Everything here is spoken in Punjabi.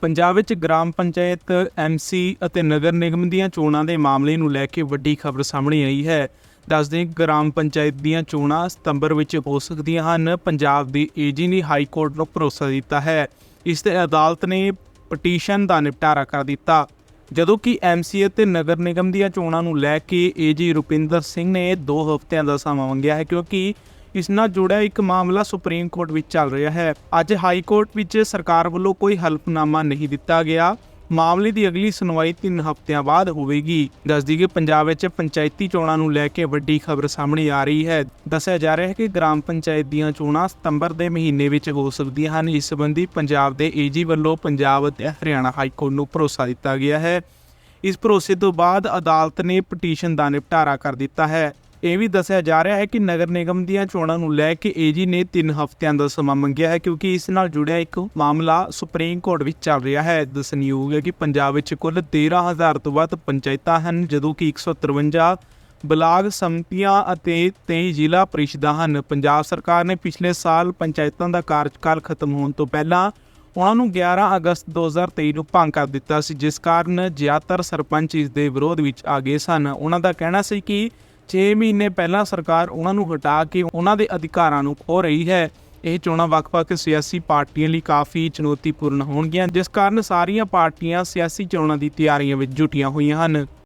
ਪੰਜਾਬ ਵਿੱਚ ਗ੍ਰਾਮ ਪੰਚਾਇਤ ਐਮਸੀ ਅਤੇ ਨਗਰ ਨਿਗਮ ਦੀਆਂ ਚੋਣਾਂ ਦੇ ਮਾਮਲੇ ਨੂੰ ਲੈ ਕੇ ਵੱਡੀ ਖਬਰ ਸਾਹਮਣੇ ਆਈ ਹੈ। ਦੱਸਦੇ ਗ੍ਰਾਮ ਪੰਚਾਇਤ ਦੀਆਂ ਚੋਣਾਂ ਸਤੰਬਰ ਵਿੱਚ ਹੋ ਸਕਦੀਆਂ ਹਨ। ਪੰਜਾਬ ਦੀ ਏਜੀ ਨੇ ਹਾਈ ਕੋਰਟ ਨੂੰ ਭਰੋਸਾ ਦਿੱਤਾ ਹੈ। ਇਸ ਤੇ ਅਦਾਲਤ ਨੇ ਪਟੀਸ਼ਨ ਦਾ ਨਿਪਟਾਰਾ ਕਰ ਦਿੱਤਾ। ਜਦੋਂ ਕਿ ਐਮਸੀ ਅਤੇ ਨਗਰ ਨਿਗਮ ਦੀਆਂ ਚੋਣਾਂ ਨੂੰ ਲੈ ਕੇ ਏਜੀ ਰੁਪਿੰਦਰ ਸਿੰਘ ਨੇ 2 ਹਫ਼ਤਿਆਂ ਦਾ ਸਮਾਂ ਮੰਗਿਆ ਹੈ, ਕਿਉਂਕਿ ਇਸ ਨਾਲ ਜੁੜਿਆ ਇੱਕ ਮਾਮਲਾ ਸੁਪਰੀਮ ਕੋਰਟ ਵਿੱਚ ਚੱਲ ਰਿਹਾ ਹੈ। ਅੱਜ ਹਾਈ ਕੋਰਟ ਵਿੱਚ ਸਰਕਾਰ ਵੱਲੋਂ ਕੋਈ ਹਲਫਨਾਮਾ ਨਹੀਂ ਦਿੱਤਾ ਗਿਆ। ਮਾਮਲੇ ਦੀ ਅਗਲੀ ਸੁਣਵਾਈ 3 ਹਫ਼ਤਿਆਂ ਬਾਅਦ ਹੋਵੇਗੀ। ਦੱਸਦੀ ਕਿ ਪੰਜਾਬ ਵਿੱਚ ਪੰਚਾਇਤੀ ਚੋਣਾਂ ਨੂੰ ਲੈ ਕੇ ਵੱਡੀ ਖਬਰ ਸਾਹਮਣੇ ਆ ਰਹੀ ਹੈ। ਦੱਸਿਆ ਜਾ ਰਿਹਾ ਹੈ ਕਿ ਗ੍ਰਾਮ ਪੰਚਾਇਤ ਦੀਆਂ ਚੋਣਾਂ ਸਤੰਬਰ ਦੇ ਮਹੀਨੇ ਵਿੱਚ ਹੋ ਸਕਦੀਆਂ ਹਨ। ਇਸ ਸੰਬੰਧੀ ਪੰਜਾਬ ਦੇ ਏਜੀ ਵੱਲੋਂ ਪੰਜਾਬ ਅਤੇ ਹਰਿਆਣਾ ਹਾਈ ਕੋਰਟ ਨੂੰ ਭਰੋਸਾ ਦਿੱਤਾ ਗਿਆ ਹੈ। ਇਸ ਭਰੋਸੇ ਤੋਂ ਬਾਅਦ ਅਦਾਲਤ ਨੇ ਪਟੀਸ਼ਨ ਦਾ ਨਿਪਟਾਰਾ ਕਰ ਦਿੱਤਾ ਹੈ। ਇਹ ਵੀ ਦੱਸਿਆ ਜਾ ਰਿਹਾ ਹੈ ਕਿ ਨਗਰ ਨਿਗਮ ਦੀਆਂ ਚੋਣਾਂ ਨੂੰ ਲੈ ਕੇ ਏਜੀ ਨੇ 3 ਹਫ਼ਤਿਆਂ ਦਾ ਸਮਾਂ ਮੰਗਿਆ ਹੈ ਕਿਉਂਕਿ ਇਸ ਨਾਲ ਜੁੜਿਆ ਇੱਕ ਮਾਮਲਾ ਸੁਪਰੀਮ ਕੋਰਟ ਵਿੱਚ ਚੱਲ ਰਿਹਾ ਹੈ। ਦੱਸਣਯੋਗ ਹੈ ਕਿ ਪੰਜਾਬ ਵਿੱਚ ਕੁੱਲ 13000 ਤੋਂ ਵੱਧ ਪੰਚਾਇਤਾਂ ਹਨ, ਜਦੋਂ ਕਿ 153 ਬਲਾਕ ਸੰਮਤੀਆਂ ਅਤੇ 23 ਜ਼ਿਲ੍ਹਾ ਪਰਿਸ਼ਦਾਂ ਹਨ। ਪੰਜਾਬ ਸਰਕਾਰ ਨੇ ਪਿਛਲੇ ਸਾਲ ਪੰਚਾਇਤਾਂ ਦਾ ਕਾਰਜਕਾਲ ਖਤਮ ਹੋਣ ਤੋਂ ਪਹਿਲਾਂ ਉਹਨਾਂ ਨੂੰ 11 ਅਗਸਤ 2023 ਨੂੰ ਭੰਗ ਕਰ ਦਿੱਤਾ ਸੀ, ਜਿਸ ਕਾਰਨ ਜ਼ਿਆਦਾਤਰ ਸਰਪੰਚ ਇਸ ਦੇ ਵਿਰੋਧ ਵਿੱਚ ਆ ਗਏ ਸਨ। ਉਹਨਾਂ ਦਾ ਕਹਿਣਾ ਸੀ ਕਿ 6 ਮਹੀਨੇ ਪਹਿਲਾਂ ਸਰਕਾਰ ਉਹਨਾਂ ਨੂੰ ਹਟਾ ਕੇ ਉਹਨਾਂ ਦੇ ਅਧਿਕਾਰਾਂ ਨੂੰ ਖੋ ਰਹੀ ਹੈ। ਇਹ ਚੋਣਾਂ ਵੱਖ-ਵੱਖ ਸਿਆਸੀ ਪਾਰਟੀਆਂ ਲਈ ਕਾਫੀ ਚੁਣੌਤੀਪੂਰਨ ਹੋਣਗੀਆਂ, ਜਿਸ ਕਾਰਨ ਸਾਰੀਆਂ ਪਾਰਟੀਆਂ ਸਿਆਸੀ ਚੋਣਾਂ ਦੀ ਤਿਆਰੀਆਂ ਵਿੱਚ ਜੁਟੀਆਂ ਹੋਈਆਂ ਹਨ।